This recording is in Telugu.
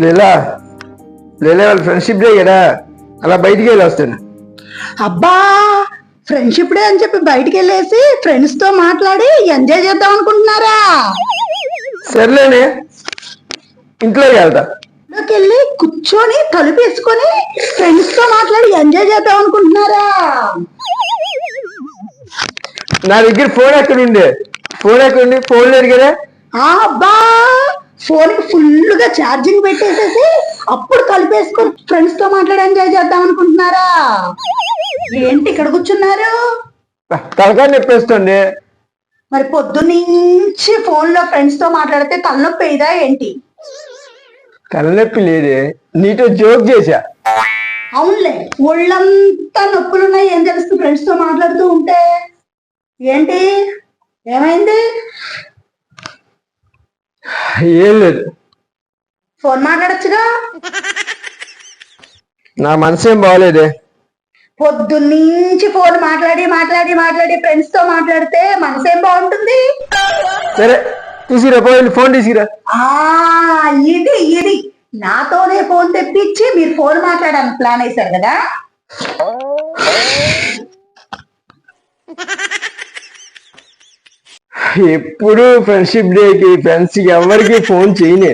లీలా లీలా వాళ్ళ ఫ్రెండ్షిప్ డే కదా. అలా బయటికి వెళ్ళి వస్తాను. అబ్బా ఫ్రెండ్షిప్ డే అని చెప్పి బయటికి వెళ్ళేసి ఫ్రెండ్స్తో మాట్లాడి ఎంజాయ్ చేద్దాం అనుకుంటున్నారా? సర్లేనే ఇంట్లోకి వెళ్తా. ఇంట్లోకి వెళ్ళి కూర్చొని తలుపు వేసుకొని ఫ్రెండ్స్తో మాట్లాడి ఎంజాయ్ చేద్దాం అనుకుంటున్నారా? నా దగ్గర ఫోన్ ఎక్కడ ఉండే ఫోన్ ఎక్కడ ఉంది ఫోన్ లేదు కదా. అబ్బా! ఫోన్కి ఫుల్గా ఛార్జింగ్ పెట్టేసేసి అప్పుడు కలిపేసుకొని ఫ్రెండ్స్తో మాట్లాడి ఎంజాయ్ చేద్దాం అనుకుంటున్నారా? ఏంటి ఇక్కడ కూర్చున్నారు? తలకాయ నొప్పేస్తుంది. మరి పొద్దున్నుంచి ఫోన్లో ఫ్రెండ్స్తో మాట్లాడితే తలనొప్పి అయ్యిదా ఏంటి? తలనొప్పి లేదే. నీతో జోక్ చేశా. అవునులే ఒళ్ళంతా నొప్పులున్నాయి. ఏం తెలుస్తుంది ఫ్రెండ్స్తో మాట్లాడుతూ ఉంటే? ఏంటి? ఏమైంది? ఏం లేదు. ఫోన్ మాట్లాడొచ్చుగా? నా మనసు ఏం బాగోలేదే. పొద్దున్నుంచి ఫోన్ మాట్లాడి మాట్లాడి మాట్లాడి ఫ్రెండ్స్తో మాట్లాడితే మనసేం బాగుంటుంది? సరే తీసుకురా పోయి ఫోన్ తీసుకురా. ఆ ఇది ఇది. నాతోనే ఫోన్ తెప్పించి మీరు ఫోన్ మాట్లాడడానికి ప్లాన్ వేశారు కదా? ఎప్పుడు ఫ్రెండ్షిప్ డేకి ఫ్రెండ్స్ ఎవరికి ఫోన్ చేయనే